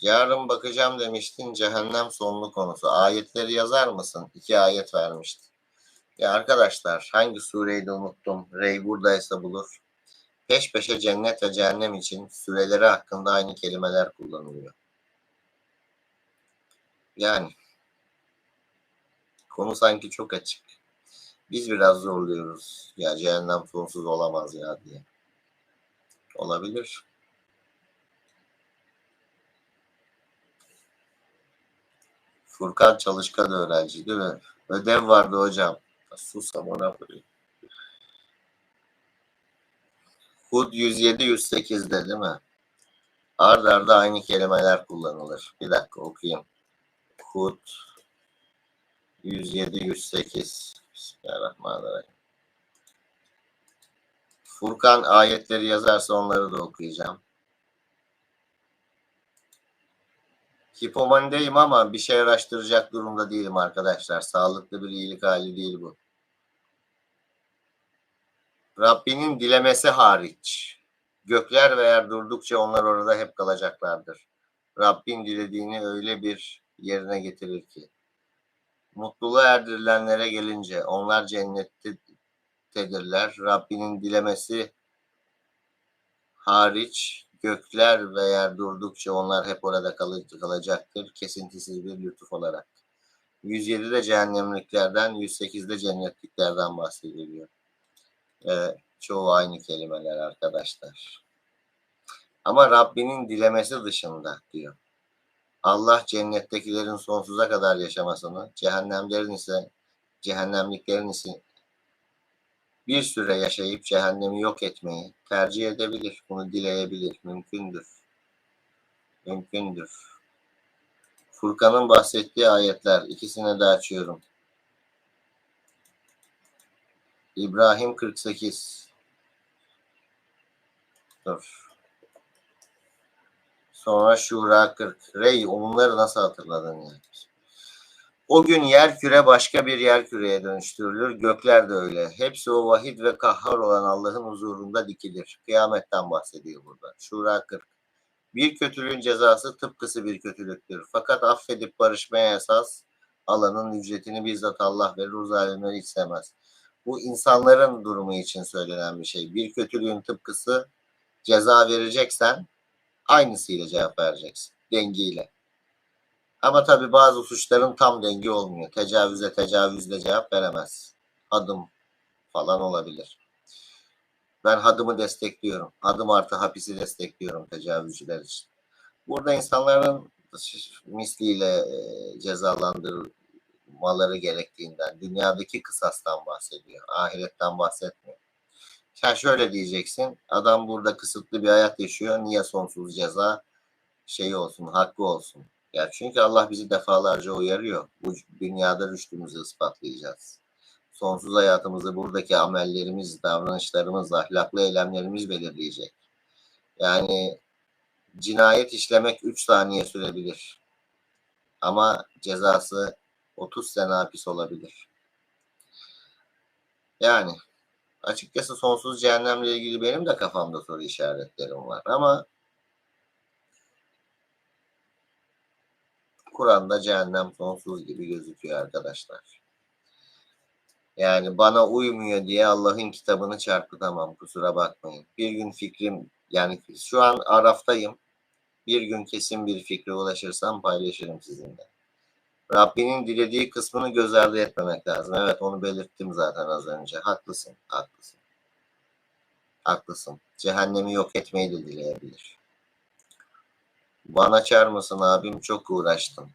Yarın bakacağım demiştin cehennem sonlu konusu. Ayetleri yazar mısın? İki ayet vermişti. Ya arkadaşlar hangi sureydi unuttum. Rey buradaysa bulur. Peş peşe cennet ve cehennem için süreleri hakkında aynı kelimeler kullanılıyor. Yani konu sanki çok açık. Biz biraz zorluyoruz. Ya cehennem sonsuz olamaz ya diye. Olabilir. Furkan Çalışkan öğrenci değil mi? Ödev vardı hocam. Sus amına koyayım. Hud 107 108'de değil mi? Ard arda aynı kelimeler kullanılır. Bir dakika okuyayım. Hud 107 108 Bismillahirrahmanirrahim. Furkan ayetleri yazarsa onları da okuyacağım. Hipomanideyim ama bir şey araştıracak durumda değilim arkadaşlar. Sağlıklı bir iyilik hali değil bu. Rabbinin dilemesi hariç. Gökler ve yer durdukça onlar orada hep kalacaklardır. Rabbin dilediğini öyle bir yerine getirir ki. Mutluluğa erdirilenlere gelince onlar cennettedirler. Rabbinin dilemesi hariç gökler ve yer durdukça onlar hep orada kal- kalacaktır. Kesintisiz bir lütuf olarak. 107'de cehennemliklerden, 108'de cennetliklerden bahsediliyor. Ee, çoğu aynı kelimeler arkadaşlar. Ama Rabbinin dilemesi dışında diyor. Allah cennettekilerin sonsuza kadar yaşamasını, cehennemlerin ise cehennemliklerin ise bir süre yaşayıp cehennemi yok etmeyi tercih edebilir. Bunu dileyebilir. Mümkündür. Mümkündür. Furkan'ın bahsettiği ayetler ikisini de açıyorum. İbrahim 48. Dur. Sonra Şura 40. Rey onları nasıl hatırladın ya? O gün yer küre başka bir yer küreye dönüştürülür. Gökler de öyle. Hepsi o vahid ve kahhar olan Allah'ın huzurunda dikilir. Kıyametten bahsediyor burada. Şura 40. Bir kötülüğün cezası tıpkısı bir kötülüktür. Fakat affedip barışmaya esas alanın ücretini bizzat Allah verir. O zalimleri hiç sevmez. Bu insanların durumu için söylenen bir şey. Bir kötülüğün tıpkısı ceza vereceksen aynısıyla cevap vereceksin. Dengiyle. Ama tabii bazı suçların tam dengi olmuyor. Tecavüze tecavüzle cevap veremez. Adım falan olabilir. Ben hadımı destekliyorum. Adım artı hapisi destekliyorum tecavüzcüler için. Burada insanların misliyle e, cezalandırmaları gerektiğinden, dünyadaki kısastan bahsediyor. Ahiretten bahsetmiyor. Sen şöyle diyeceksin, adam burada kısıtlı bir hayat yaşıyor, niye sonsuz ceza şey olsun, hakkı olsun. Ya çünkü Allah bizi defalarca uyarıyor. Bu dünyada rüştümüzü ispatlayacağız. Sonsuz hayatımızı buradaki amellerimiz, davranışlarımız, ahlaklı eylemlerimiz belirleyecek. Yani cinayet işlemek 3 saniye sürebilir. Ama cezası 30 sene hapis olabilir. Yani açıkçası sonsuz cehennemle ilgili benim de kafamda soru işaretlerim var ama Kur'an'da cehennem sonsuz gibi gözüküyor arkadaşlar. Yani bana uymuyor diye Allah'ın kitabını çarpıtamam kusura bakmayın. Bir gün fikrim yani şu an Araf'tayım. Bir gün kesin bir fikre ulaşırsam paylaşırım sizinle. Rabbinin dilediği kısmını göz ardı etmemek lazım. Evet onu belirttim zaten az önce. Haklısın, haklısın. Haklısın. Cehennemi yok etmeyi de dileyebilir. Bana açar mısın abim? Çok uğraştım.